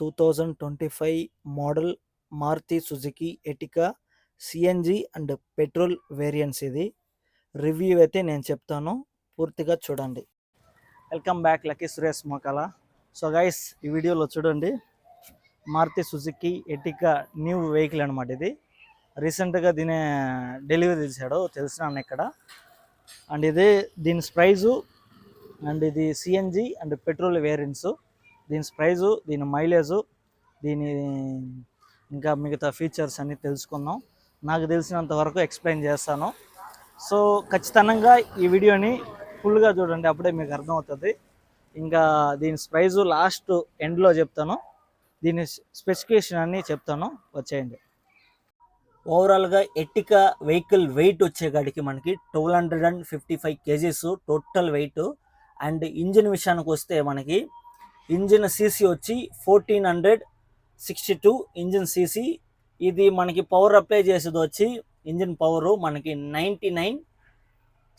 Two thousand twenty five model Maruti Suzuki Ertiga CNG and petrol variants ఇది. Review అయితే నేను చెప్తాను. పూర్తిగా చూడండి. Welcome back Lucky Suresh Mokala. So guys ఈ వీడియోలో చూడండి. Maruti Suzuki Ertiga new vehicle అనమాట ఇది. రీసెంట్గా దీని డెలివరీ తీశాడు తెలిసినాను ఇక్కడ. అండ్ ఇది దీని ప్రైజు అండ్ ఇది సిఎన్జి అండ్ పెట్రోల్ వేరియంట్స్. దీని ప్రైజు దీని మైలేజు దీని ఇంకా మిగతా ఫీచర్స్ అన్నీ తెలుసుకుందాం. నాకు తెలిసినంత వరకు ఎక్స్ప్లెయిన్ చేస్తాను. సో ఖచ్చితంగా ఈ వీడియోని ఫుల్గా చూడండి అప్పుడే మీకు అర్థమవుతుంది. ఇంకా దీని ప్రైజు లాస్ట్ ఎండ్లో చెప్తాను. దీని స్పెసిఫికేషన్ అన్నీ చెప్తాను. వచ్చేయండి. ఓవరాల్గా ఎట్టికా వెహికల్ వెయిట్ వచ్చేకాడికి మనకి twelve hundred and fifty five kgs total weight and engine విషయానికి వస్తే మనకి ఇంజిన్ సీసీ వచ్చి fourteen hundred sixty two engine CC ఇది మనకి పవర్ అప్లై చేసేది వచ్చి ఇంజిన్ పవర్ మనకి నైంటీ నైన్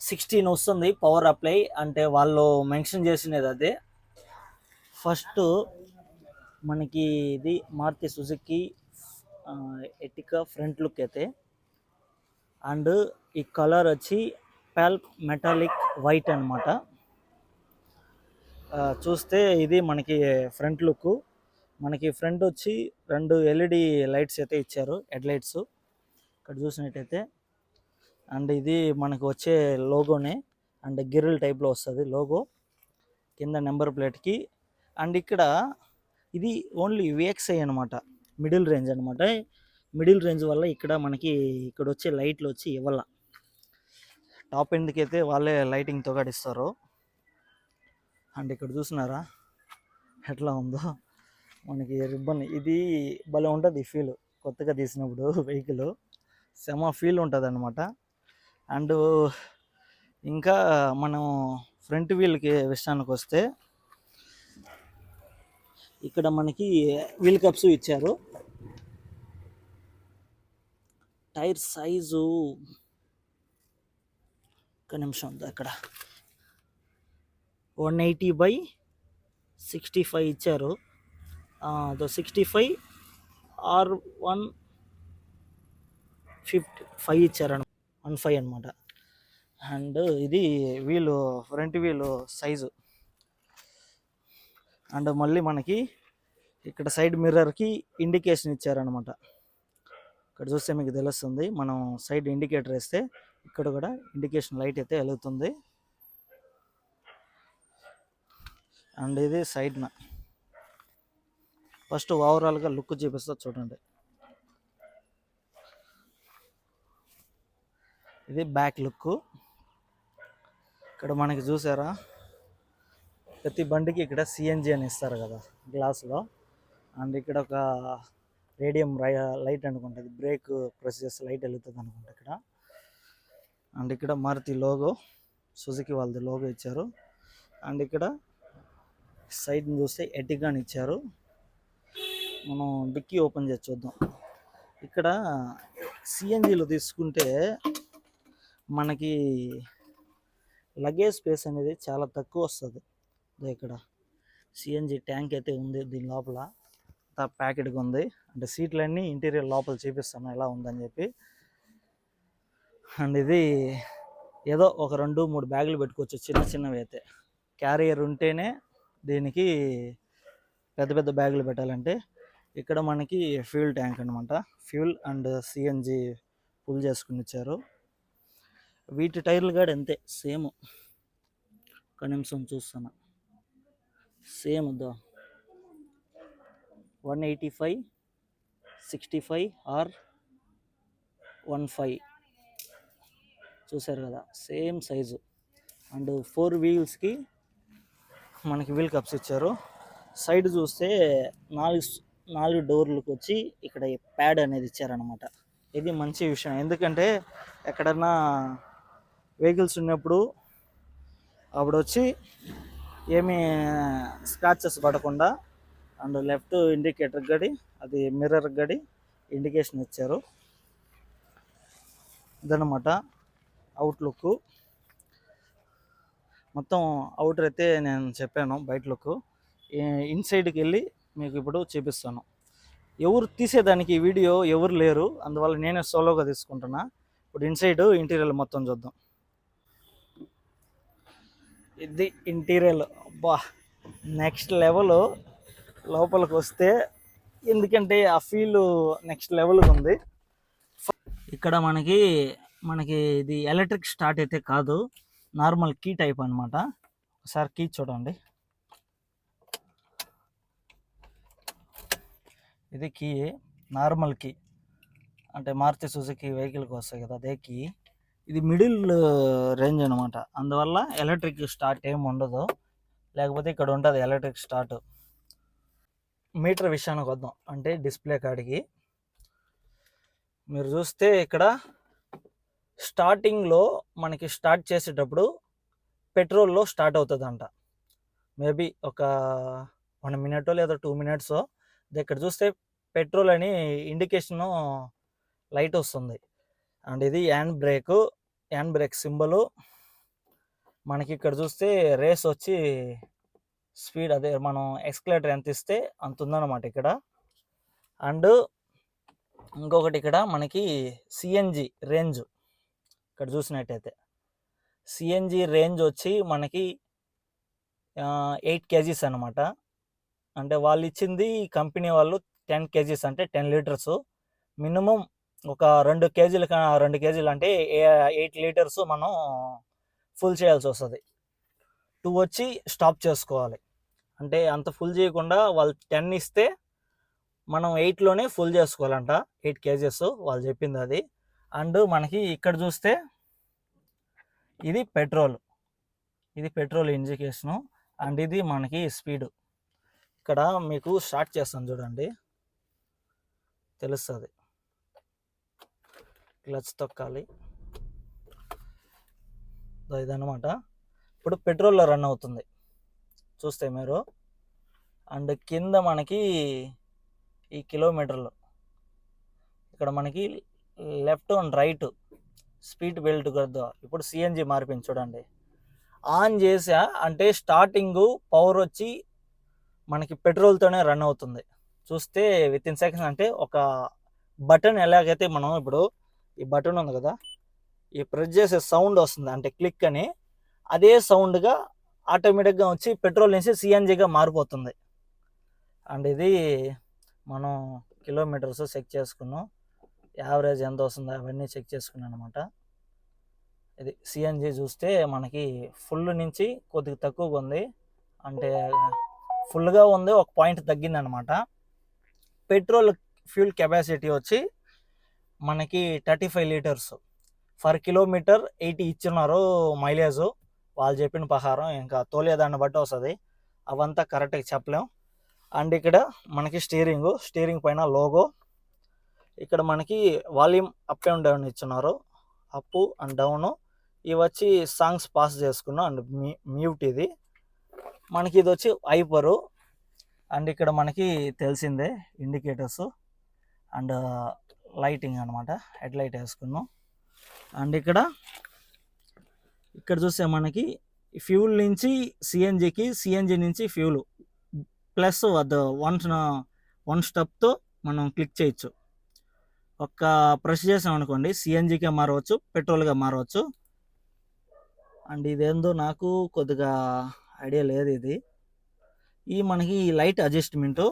సిక్స్టీన్ వస్తుంది పవర్ అప్లై అంటే వాళ్ళు మెన్షన్ చేసినది అదే. ఫస్ట్ మనకి ఇది Maruti Suzuki Ertiga front look అయితే. అండ్ ఈ కలర్ వచ్చి పాల్ప్ మెటాలిక్ వైట్ అనమాట చూస్తే ఇది మనకి ఫ్రంట్ లుక్. మనకి ఫ్రంట్ వచ్చి రెండు ఎల్ఈడి లైట్స్ అయితే ఇచ్చారు హెడ్ లైట్స్. ఇక్కడ చూసినట్టయితే అండ్ ఇది మనకు వచ్చే లోగోనే అండ్ గిరిల్ టైప్లో వస్తుంది లోగో. కింద నెంబర్ ప్లేట్కి. అండ్ ఇక్కడ ఇది ఓన్లీ విఎక్స్ఐ అనమాట మిడిల్ రేంజ్ అనమాట మిడిల్ రేంజ్ వల్ల ఇక్కడ మనకి ఇక్కడ వచ్చే లైట్లు వచ్చి ఇవ్వాల. టాప్ ఎండ్కి అయితే వాళ్ళే లైటింగ్తో ఇస్తారు అండ్ ఇక్కడ చూసినారా? ఎట్లా ఉందో? మనకి రిబ్బన్ ఇది భలే ఉంటుంది ఫీల్ కొత్తగా తీసినప్పుడు వెహికల్. సెమ ఫీల్ ఉంటుంది అనమాట అండ్ ఇంకా మనం ఫ్రంట్ వీల్కి విషయానికి వస్తే ఇక్కడ మనకి వీల్ కప్స్ ఇచ్చారు. టైర్ సైజు ఒక నిమిషం ఉంది అక్కడ? One eighty by sixty five ఇచ్చారు. Sixty five R one fifty five ఇచ్చారు వన్ ఫైవ్ అనమాట అండ్ ఇది వీలు ఫ్రంట్ వీలు సైజు. అండ్ మళ్ళీ మనకి ఇక్కడ సైడ్ మిర్రర్కి ఇండికేషన్ ఇచ్చారనమాట ఇక్కడ చూస్తే మీకు తెలుస్తుంది మనం సైడ్ ఇండికేటర్ వేస్తే ఇక్కడ కూడా ఇండికేషన్ లైట్ అయితే వెలుగుతుంది. అండ్ ఇది సైడ్న ఫస్ట్ ఓవరాల్గా లుక్ చూపిస్తా చూడండి. ఇది బ్యాక్ లుక్ ఇక్కడ మనకి చూసారా? ప్రతి బండికి ఇక్కడ సిఎన్జి అని ఇస్తారు కదా గ్లాస్లో అండ్ ఇక్కడ ఒక రేడియం లైట్ అనుకుంటుంది. బ్రేక్ ప్రెస్ చేస్తే లైట్ వెళుతుంది అనుకుంటా ఇక్కడ. అండ్ ఇక్కడ మారుతి లోగో సుజుకి వాళ్ళది లోగో ఇచ్చారు. అండ్ ఇక్కడ సైడ్ చూస్తే ఎటిగాన్ ఇచ్చారు. మనం డిక్కీ ఓపెన్ చేసి చూద్దాం. ఇక్కడ సిఎన్జిలో తీసుకుంటే మనకి లగేజ్ స్పేస్ అనేది చాలా తక్కువ వస్తుంది. ఇక్కడ సిఎన్జి ట్యాంక్ అయితే ఉంది దీని లోపల. ప్యాకెట్గా ఉంది. అంటే సీట్లన్నీ ఇంటీరియర్ లోపల చూపిస్తాను ఎలా ఉందని చెప్పి. అండ్ ఇది ఏదో ఒక రెండు మూడు బ్యాగులు పెట్టుకోవచ్చు చిన్న చిన్నవి అయితే. క్యారియర్ ఉంటేనే దీనికి పెద్ద పెద్ద బ్యాగులు పెట్టాలంటే ఇక్కడ మనకి ఫ్యూల్ ట్యాంక్ అనమాట ఫ్యూల్ అండ్ సిఎన్జి పుల్ చేసుకుని ఇచ్చారు. వీటి టైర్లు కూడా అంతే సేమ్. ఒక నిమిషం చూస్తున్నా. Same though. One eighty five sixty five R one five. చూసారు కదా సేమ్ సైజు. అండ్ ఫోర్ వీల్స్కి మనకి వీల్ కప్స్ ఇచ్చారు. సైడ్ చూస్తే నాలుగు నాలుగు డోర్లకు వచ్చి ఇక్కడ ప్యాడ్ అనేది ఇచ్చారనమాట ఇది మంచి విషయం. ఎందుకంటే ఎక్కడన్నా వెహికల్స్ ఉన్నప్పుడు అప్పుడు వచ్చి ఏమీ స్క్రాచెస్ పడకుండా అండ్ లెఫ్ట్ ఇండికేటర్ గడి అది మిర్రర్ గడి ఇండికేషన్ ఇచ్చారు. ఇదనమాట అవుట్లుక్ మొత్తం అవుటర్ అయితే నేను చెప్పాను బయట లుక్ ఇన్సైడ్కి వెళ్ళి మీకు ఇప్పుడు చూపిస్తాను. ఎవరు తీసేదానికి ఈ వీడియో ఎవరు లేరు అందువల్ల నేనే సోలోగా తీసుకుంటున్నా. ఇప్పుడు ఇన్సైడ్ ఇంటీరియర్ మొత్తం చూద్దాం. ఇది ఇంటీరియర్ అబ్బా నెక్స్ట్ లెవెల్ లోపలికి వస్తే ఎందుకంటే ఆ ఫీల్ నెక్స్ట్ లెవెల్గా ఉంది. ఇక్కడ మనకి మనకి ఇది ఎలక్ట్రిక్ స్టార్ట్ అయితే కాదు. నార్మల్ కీ టైప్ అనమాట ఒకసారి కీ చూడండి. ఇది కీ నార్మల్ కీ. అంటే మారుతి సుజుకి వెహికల్కి వస్తాయి కదా అదే కీ. ఇది మిడిల్ రేంజ్ అనమాట అందువల్ల ఎలక్ట్రిక్ స్టార్ట్ ఏమి ఉండదు. లేకపోతే ఇక్కడ ఉంటుంది ఎలక్ట్రిక్ స్టార్ట్. మీటర్ విషయానికి వద్దాం. అంటే డిస్ప్లే కాడికి. మీరు చూస్తే ఇక్కడ స్టార్టింగ్లో మనకి స్టార్ట్ చేసేటప్పుడు పెట్రోల్లో స్టార్ట్ అవుతుందంట. మేబీ ఒక వన్ మినిట్ లేదా టూ మినిట్స్ ఇక్కడ చూస్తే పెట్రోల్ అని ఇండికేషను లైట్ వస్తుంది. అండ్ ఇది hand brake hand brake symbol. మనకి ఇక్కడ చూస్తే రేస్ వచ్చి స్పీడ్ అదే మనం ఎక్స్కలేటర్ ఎంత ఇస్తే అంత ఉందన్నమాట ఇక్కడ. అండ్ ఇంకొకటి ఇక్కడ మనకి సిఎన్జి రేంజ్. ఇక్కడ చూసినట్టయితే. సిఎన్జి రేంజ్ వచ్చి మనకి ఎయిట్ కేజీస్ అనమాట అంటే వాళ్ళు ఇచ్చింది కంపెనీ వాళ్ళు టెన్ కేజీస్ అంటే టెన్ లీటర్స్. మినిమం ఒక రెండు కేజీలు కా- రెండు కేజీలు అంటే ఎయిట్ లీటర్స్ మనం ఫుల్ చేయాల్సి వస్తుంది. టూ వచ్చి స్టాప్ చేసుకోవాలి. అంటే అంత ఫుల్ చేయకుండా వాళ్ళు టెన్ ఇస్తే మనం ఎయిట్లోనే ఫుల్ చేసుకోవాలంట. ఎయిట్ కేజెస్ వాళ్ళు చెప్పింది అది. అండ్ మనకి ఇక్కడ చూస్తే ఇది పెట్రోల్. ఇది పెట్రోల్ ఇండికేషను అండ్ ఇది మనకి స్పీడ్. ఇక్కడ మీకు స్టార్ట్ చేస్తాను చూడండి. తెలుస్తుంది. క్లచ్ తొక్కాలి. ఇదో ఇదన్నమాట. ఇప్పుడు పెట్రోల్లో రన్ అవుతుంది. చూస్తే మీరు. అండ్ కింద మనకి ఈ కిలోమీటర్లు. ఇక్కడ మనకి left and right speed belt కదా ఇప్పుడు సిఎన్జి మారిపోయింది చూడండి. ఆన్ చేసా అంటే స్టార్టింగ్ పవర్ వచ్చి మనకి పెట్రోల్తోనే రన్ అవుతుంది. చూస్తే విత్ ఇన్ సెకండ్స్ అంటే ఒక బటన్ ఎలాగైతే మనం ఇప్పుడు ఈ బటన్ ఉంది కదా ఈ ప్రెస్ చేసే సౌండ్ వస్తుంది అంటే క్లిక్ అని అదే సౌండ్గా ఆటోమేటిక్గా వచ్చి పెట్రోల్ నుంచి సిఎన్జిగా మారిపోతుంది. అండ్ ఇది మనం కిలోమీటర్స్ చెక్ చేసుకున్నాం. యావరేజ్ ఎంత వస్తుందో అవన్నీ చెక్ చేసుకున్నాను అనమాట ఇది సిఎన్జి చూస్తే మనకి ఫుల్ నుంచి కొద్దిగా తక్కువగా ఉంది. అంటే ఫుల్గా ఉంది ఒక పాయింట్ తగ్గిందనమాట పెట్రోల్ ఫ్యూల్ కెపాసిటీ వచ్చి మనకి thirty five litres for kilometre eighty ఇచ్చినారు మైలేజ్. వాళ్ళు చెప్పిన ప్రకారం ఇంకా తోలేదాన్ని బట్టి వస్తుంది. అవంతా కరెక్ట్గా చెప్పలేం. అండ్ ఇక్కడ మనకి స్టీరింగ్ స్టీరింగ్ పైన లోగో ఇక్కడ మనకి వాల్యూమ్ అప్ అండ్ డౌన్ ఇచ్చినారు. Up and down. ఇవి వచ్చి సాంగ్స్ పాస్ చేసుకున్నాం. అండ్ మ్యూట్ ఇది. మనకి ఇది వచ్చి ఐపరు అండ్ ఇక్కడ మనకి తెలిసిందే ఇండికేటర్స్. అండ్ లైటింగ్ అనమాట హెడ్ లైట్ వేసుకున్నాం. అండ్ ఇక్కడ ఇక్కడ చూస్తే మనకి ఫ్యూల్ నుంచి సిఎన్జికి సిఎన్జి నుంచి ఫ్యూల్. ప్లస్ అది వన్ వన్ స్టెప్తో మనం క్లిక్ చేయొచ్చు. ఒక్క ప్రెస్ చేసాం అనుకోండి సిఎన్జికే మారవచ్చు పెట్రోల్గా మారవచ్చు. అండ్ ఇదేందో నాకు కొద్దిగా ఐడియా లేదు ఇది. ఈ మనకి లైట్ అడ్జస్ట్మెంటు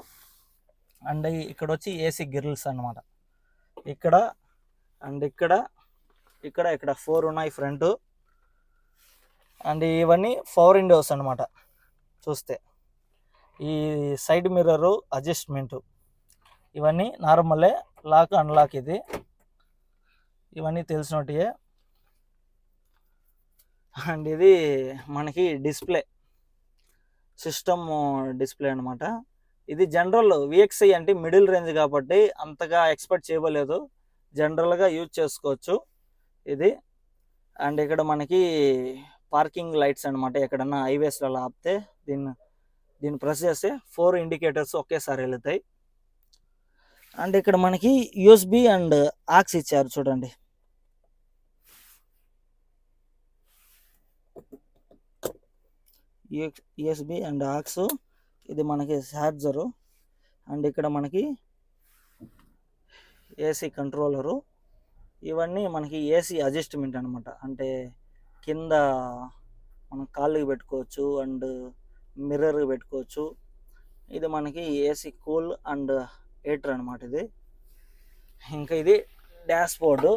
అండ్ ఇక్కడ వచ్చి ఏసీ గిర్ల్స్ అనమాట ఇక్కడ అండ్ ఇక్కడ ఇక్కడ ఇక్కడ ఫోర్ ఉన్నాయి ఫ్రంట్. అండ్ ఇవన్నీ ఫోర్ విండోస్ అనమాట చూస్తే ఈ సైడ్ మిర్రరు అడ్జస్ట్మెంటు. ఇవన్నీ నార్మలే లాక్ అన్లాక్ ఇది. ఇవన్నీ తెలిసినట్టే అండ్ ఇది మనకి డిస్ప్లే. సిస్టమ్ డిస్ప్లే అనమాట ఇది జనరల్ విఎక్స్ఐ అంటే మిడిల్ రేంజ్ కాబట్టి అంతగా ఎక్స్పెక్ట్ చేయలేదు జనరల్గా యూజ్ చేసుకోవచ్చు ఇది. అండ్ ఇక్కడ మనకి పార్కింగ్ లైట్స్ అనమాట ఎక్కడన్నా హైవేస్లలో ఆపితే దీన్ని దీన్ని ప్రెస్ చేస్తే ఫోర్ ఇండికేటర్స్ ఒకేసారి వెళుతాయి. అండ్ ఇక్కడ మనకి యూఎస్బి అండ్ ఆక్స్ ఇచ్చారు చూడండి. USB and aux. ఇది మనకి ఛార్జరు. అండ్ ఇక్కడ మనకి ఏసీ కంట్రోలరు. ఇవన్నీ మనకి ఏసీ అడ్జస్ట్మెంట్ అనమాట అంటే కింద మనం కాళ్ళకి పెట్టుకోవచ్చు అండ్ మిర్రర్ పెట్టుకోవచ్చు. ఇది మనకి ఏసీ కూల్ అండ్ హీటర్ అనమాట ఇది. ఇంకా ఇది డాష్ బోర్డు.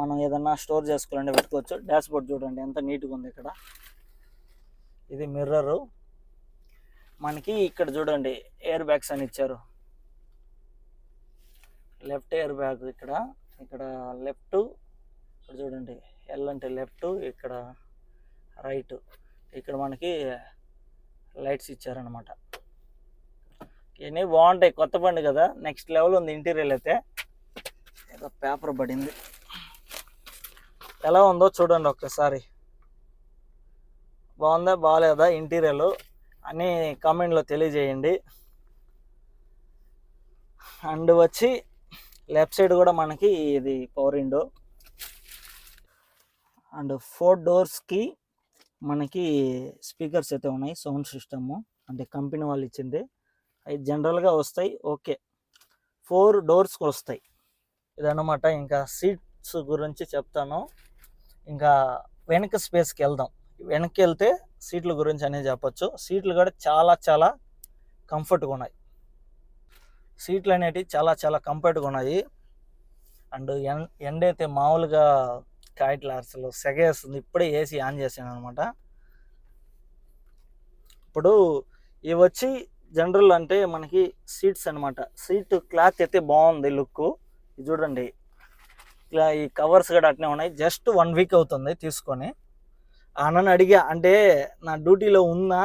మనం ఏదన్నా స్టోర్ చేసుకోవాలంటే పెట్టుకోవచ్చు డాష్ బోర్డు చూడండి ఎంత నీట్గా ఉంది ఇక్కడ. ఇది మిర్రరు. మనకి ఇక్కడ చూడండి ఎయిర్ బ్యాగ్స్ అని ఇచ్చారు. లెఫ్ట్ ఎయిర్ బ్యాగ్ ఇక్కడ. ఇక్కడ లెఫ్ట్ ఇక్కడ చూడండి ఎల్ అంటే లెఫ్ట్ ఇక్కడ రైట్. ఇక్కడ మనకి లైట్స్ ఇచ్చారనమాట ఇవన్నీ బాగుంటాయి కొత్త బండి కదా. నెక్స్ట్ లెవెల్ ఉంది ఇంటీరియర్ అయితే. ఏదో పేపర్ పడింది. ఎలా ఉందో చూడండి ఒక్కసారి. బాగుందా బాగాలేదా ఇంటీరియర్ అని కామెంట్లో తెలియజేయండి. అండ్ వచ్చి లెఫ్ట్ సైడ్ కూడా మనకి ఇది పవర్ విండో అండ్ ఫోర్ డోర్స్కి మనకి స్పీకర్స్ అయితే ఉన్నాయి సౌండ్ సిస్టము అంటే కంపెనీ వాళ్ళు ఇచ్చింది. అవి జనరల్గా వస్తాయి. ఓకే. ఫోర్ డోర్స్కి వస్తాయి ఇదన్నమాట. ఇంకా సీట్స్ గురించి చెప్తాను. ఇంకా వెనక స్పేస్కి వెళ్దాం. వెనక్కి వెళ్తే సీట్ల గురించి అనేది చెప్పొచ్చు. సీట్లు కూడా చాలా చాలా కంఫర్ట్గా ఉన్నాయి. సీట్లు అనేటివి చాలా చాలా కంఫర్ట్గా ఉన్నాయి. అండ్ ఎం ఎండ అయితే మామూలుగా కాయట్ల అసలు సెగేస్తుంది. ఇప్పుడే ఏసీ ఆన్ చేసాను అనమాట ఇప్పుడు ఇవి వచ్చి జనరల్ అంటే మనకి సీట్స్ అనమాట సీట్ క్లాత్ అయితే బాగుంది లుక్. ఇది చూడండి. ఇట్లా ఈ కవర్స్ కూడా అట్నే ఉన్నాయి. జస్ట్ వన్ వీక్ అవుతుంది తీసుకొని. ఆ అన్నని అడిగా అంటే నా డ్యూటీలో ఉన్నా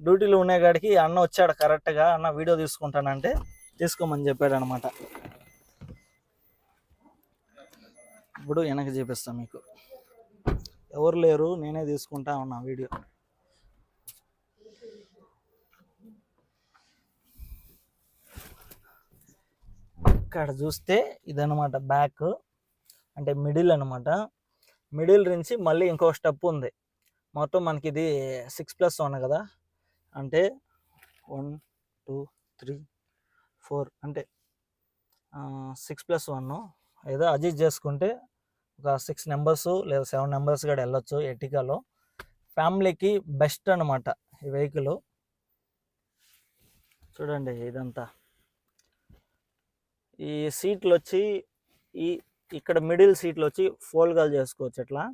డ్యూటీలో ఉన్న కాడికి అన్న వచ్చాడు కరెక్ట్గా అన్న వీడియో తీసుకుంటానంటే తీసుకోమని చెప్పాడు అనమాట ఇప్పుడు వెనక చూపిస్తాను మీకు. ఎవరు లేరు నేనే తీసుకుంటా ఉన్నా వీడియో. ఇక్కడ చూస్తే ఇదనమాట బ్యాక్ అంటే మిడిల్ అనమాట మిడిల్ నుంచి మళ్ళీ ఇంకో స్టెప్ ఉంది. మొత్తం మనకి ఇది సిక్స్ ప్లస్ వన్ కదా? అంటే వన్ టూ త్రీ ఫోర్ అంటే సిక్స్ ప్లస్ వన్ ఏదో అడ్జస్ట్ చేసుకుంటే ఒక సిక్స్ నెంబర్స్ లేదా సెవెన్ నెంబర్స్ కూడా వెళ్ళొచ్చు ఎటికాలో ఫ్యామిలీకి బెస్ట్ అనమాట ఈ వెహికల్ చూడండి ఇదంతా. ఈ సీట్లు వచ్చి ఈ ఇక్కడ మిడిల్ సీట్లు వచ్చి ఫోల్గా చేసుకోవచ్చు ఇట్లా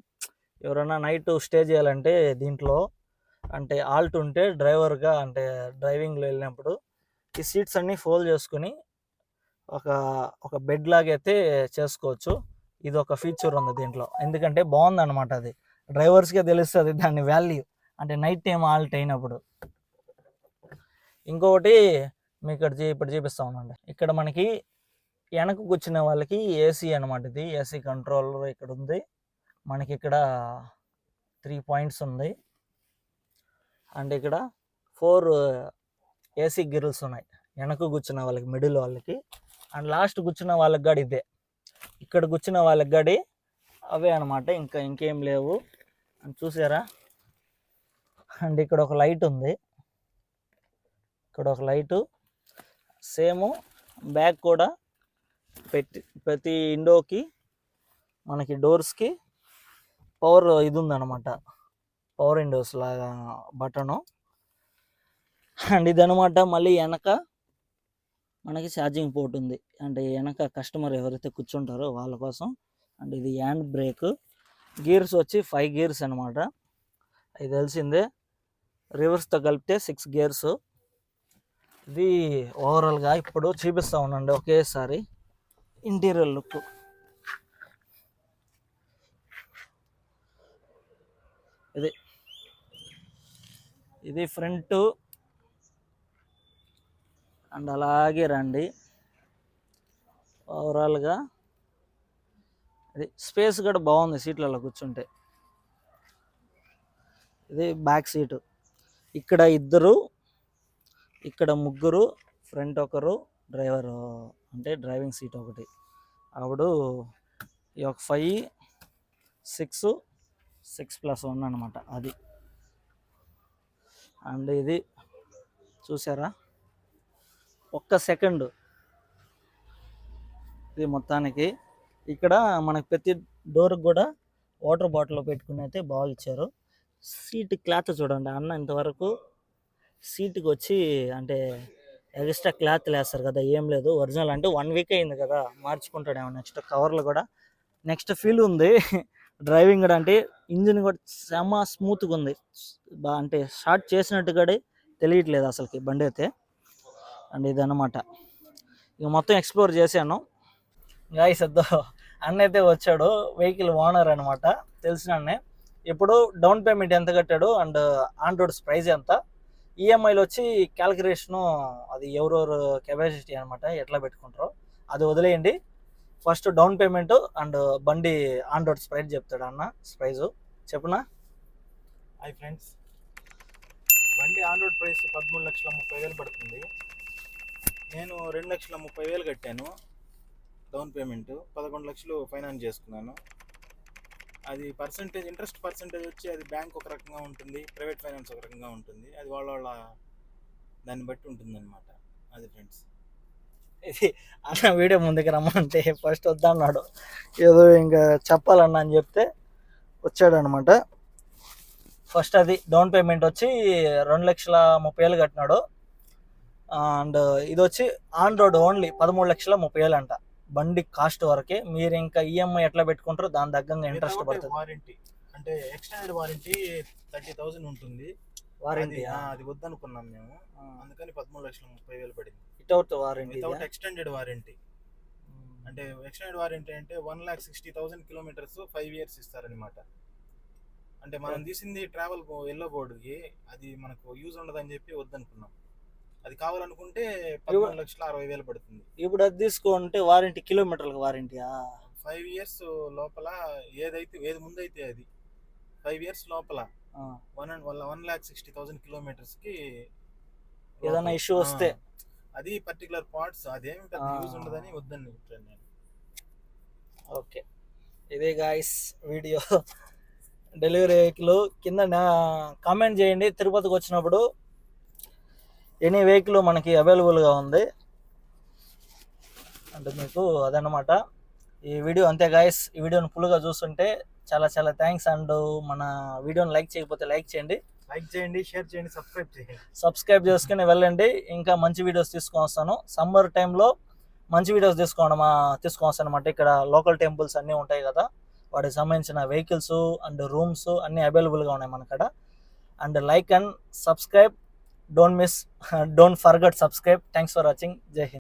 ఎవరైనా నైట్ స్టే చేయాలంటే దీంట్లో అంటే ఆల్ట్ ఉంటే డ్రైవర్గా అంటే డ్రైవింగ్లో వెళ్ళినప్పుడు ఈ సీట్స్ అన్నీ ఫోల్డ్ చేసుకుని ఒక ఒక బెడ్ లాగైతే చేసుకోవచ్చు. ఇది ఒక ఫీచర్ ఉంది దీంట్లో. ఎందుకంటే బాగుంది అనమాట అది. డ్రైవర్స్కే తెలుస్తుంది దాని వాల్యూ. అంటే నైట్ టైం ఆల్ట్ అయినప్పుడు. ఇంకొకటి మీకు ఇక్కడ ఇప్పుడు చూపిస్తా ఉండండి ఇక్కడ మనకి వెనక వచ్చిన వాళ్ళకి ఏసీ అనమాట ఇది. ఏసీ కంట్రోలర్ ఇక్కడ ఉంది. మనకి ఇక్కడ త్రీ పాయింట్స్ ఉంది. అండ్ ఇక్కడ ఫోర్ ఏసీ గిర్ల్స్ ఉన్నాయి. వెనక కూర్చున్న వాళ్ళకి మిడిల్ వాళ్ళకి. అండ్ లాస్ట్ కూర్చున్న వాళ్ళకి గాడి ఇదే. ఇక్కడ కూర్చున్న వాళ్ళకి గాడి అవే అనమాట ఇంకా ఇంకేం లేవు. అని చూసారా? అండ్ ఇక్కడ ఒక లైట్ ఉంది. ఇక్కడ ఒక లైటు సేమ్ బ్యాక్ కూడా పెట్టి ప్రతి విండోకి మనకి డోర్స్కి పవర్ ఇది ఉందన్నమాట పవర్ విండోస్ లాగా బటను. అండ్ ఇదనమాట మళ్ళీ వెనక మనకి ఛార్జింగ్ పోర్ట్ ఉంది. అంటే వెనక కస్టమర్ ఎవరైతే కూర్చుంటారో వాళ్ళ కోసం. అండ్ ఇది హ్యాండ్ బ్రేక్ గేర్స్ వచ్చి ఫైవ్ గేర్స్ అనమాట అది తెలిసిందే. రివర్స్తో కలిపితే సిక్స్ గేర్స్ ఇది ఓవరాల్గా ఇప్పుడు చూపిస్తా ఉండండి ఒకేసారి. Interior look. ఇది. ఇది ఫ్రంట్. అండ్ అలాగే రండి. ఓవరాల్గా ఇది స్పేస్ కూడా బాగుంది సీట్లలో కూర్చుంటే. ఇది బ్యాక్ సీటు. ఇక్కడ ఇద్దరు ఇక్కడ ముగ్గురు ఫ్రంట్ ఒకరు డ్రైవర్ అంటే డ్రైవింగ్ సీట్ ఒకటి. ఆవిడ ఈ ఒక five six six plus one అనమాట అది. అండ్ ఇది చూసారా? ఒక్క సెకండ్. ఇది మొత్తానికి. ఇక్కడ మనకు ప్రతి డోర్ కూడా వాటర్ బాటిల్ పెట్టుకుని అయితే బాగా ఇచ్చారు. సీట్ క్లాత్ చూడండి అన్న ఇంతవరకు సీట్కి వచ్చి అంటే ఎక్స్ట్రా క్లాత్ లేస్తారు కదా ఏం లేదు. ఒరిజినల్ అంటే వన్ వీక్ అయింది కదా మార్చుకుంటాడేమో నెక్స్ట్ కవర్లు కూడా. నెక్స్ట్ ఫీల్ ఉంది. డ్రైవింగ్ కూడా అంటే ఇంజిన్ కూడా చాలా స్మూత్గా ఉంది. అంటే షార్ట్ చేసినట్టు కూడా తెలియట్లేదు అసలుకి బండి అయితే. అండ్ ఇదన్నమాట. ఇక మొత్తం ఎక్స్ప్లోర్ చేశాను. గాయస్ అద్దో అన్న అయితే వచ్చాడు వెహికల్ ఓనర్ అనమాట తెలిసిన అన్నే. ఇప్పుడు డౌన్ పేమెంట్ ఎంత కట్టాడు అండ్ ఆన్ రోడ్స్ ప్రైస్ ఎంత? ఈఎంఐలు వచ్చి క్యాలిక్యులేషను అది ఎవరెవరు కెపాసిటీ అనమాట ఎట్లా పెట్టుకుంటారో అది వదిలేయండి. ఫస్ట్ డౌన్ పేమెంట్ అండ్ బండి ఆన్ రోడ్ స్ప్రైజ్ చెప్తాడు అన్న ప్రైజు. చెప్పునా? హాయ్ ఫ్రెండ్స్ బండి ఆన్ రోడ్ ప్రైస్ పదమూడు లక్షల ముప్పై వేలు పడుతుంది. నేను రెండు లక్షల ముప్పై వేలు కట్టాను. డౌన్ పేమెంట్ పదకొండు లక్షలు ఫైనాన్స్ చేసుకున్నాను. అది పర్సంటేజ్ ఇంట్రెస్ట్ పర్సంటేజ్ వచ్చి అది బ్యాంక్ ఒక రకంగా ఉంటుంది ప్రైవేట్ ఫైనాన్స్ ఒక రకంగా ఉంటుంది. అది వాళ్ళ వాళ్ళ దాన్ని బట్టి ఉంటుందన్నమాట. అది ఫ్రెండ్స్ ఇది అన్న వీడియో ముందుకు రమ్మంటే ఫస్ట్ వద్దన్నాడు. ఏదో ఇంకా చెప్పాలన్నా అని చెప్తే వచ్చాడనమాట ఫస్ట్ అది డౌన్ పేమెంట్ వచ్చి రెండు లక్షల ముప్పై వేలు కట్టినాడు. అండ్ ఇది వచ్చి ఆన్ రోడ్ ఓన్లీ పదమూడు లక్షల ముప్పై వేలు అంట. బండి కాస్ట్ వరకే మీరు ఇంకా ఈఎంఐ ఎట్లా పెట్టుకుంటారో దాని తగ్గంగా ఇంట్రెస్ట్ పడుతుంది. వారంటీ అంటే ఎక్స్టెండెడ్ వారంటీ థర్టీ థౌసండ్ ఉంటుంది. వారంటీ అది వద్దనుకున్నాం మేము. అందుకని పదమూడు లక్షల ముప్పై వేలు పడింది. Without warranty without extended warranty అంటే ఎక్స్టెండెడ్ వారంటీ అంటే one lakh sixty thousand kilometres five years ఇస్తారనమాట అంటే మనం తీసింది ట్రావెల్ ఎల్లో బోర్డుకి అది మనకు యూజ్ ఉండదని చెప్పి వద్దనుకున్నాం. అది కావాలనుకుంటే పదమూడు లక్షల అరవై వేలు పడుతుంది. ఇప్పుడు అది తీసుకుంటే వారంటీ కిలోమీటర్లకు వారంటీయా? ఫైవ్ ఇయర్స్ లోపల ఏదైతే ఏది ముందైతే అది ఫైవ్ ఇయర్స్ లోపల one and one one lakh sixty thousand కిలోమీటర్స్కి ఏదైనా issue వస్తే. అది పర్టికులర్ పార్ట్స్ అదేమి పెద్ద. యూజ్ ఉండదని వద్దని నేను. ఓకే. ఇదే గాయస్ వీడియో. డెలివరీ వెహికల్ కింద కామెంట్ చేయండి. తిరుపతికి వచ్చినప్పుడు ఎనీ వెహికల్ మనకి అవైలబుల్గా ఉంది. అంటే మీకు అదనమాట ఈ వీడియో అంతే గాయస్. ఈ వీడియోని ఫుల్గా చూస్తుంటే చాలా చాలా థ్యాంక్స్ అండ్ మన వీడియోని లైక్ చేయకపోతే లైక్ చేయండి. లైక్ చేయండి షేర్ చేయండి సబ్స్క్రైబ్ చేయండి. సబ్స్క్రైబ్ చేసుకుని వెళ్ళండి. ఇంకా మంచి వీడియోస్ తీసుకొని వస్తాను. సమ్మర్ టైంలో మంచి వీడియోస్ తీసుకోవడం తీసుకొని వస్తాను అనమాట ఇక్కడ లోకల్ టెంపుల్స్ అన్నీ ఉంటాయి కదా. వాటికి సంబంధించిన వెహికల్స్ అండ్ రూమ్స్ అన్నీ అవైలబుల్గా ఉన్నాయి మన కాడ. And like and subscribe. Don't miss don't forget subscribe thanks for watching जय हिंद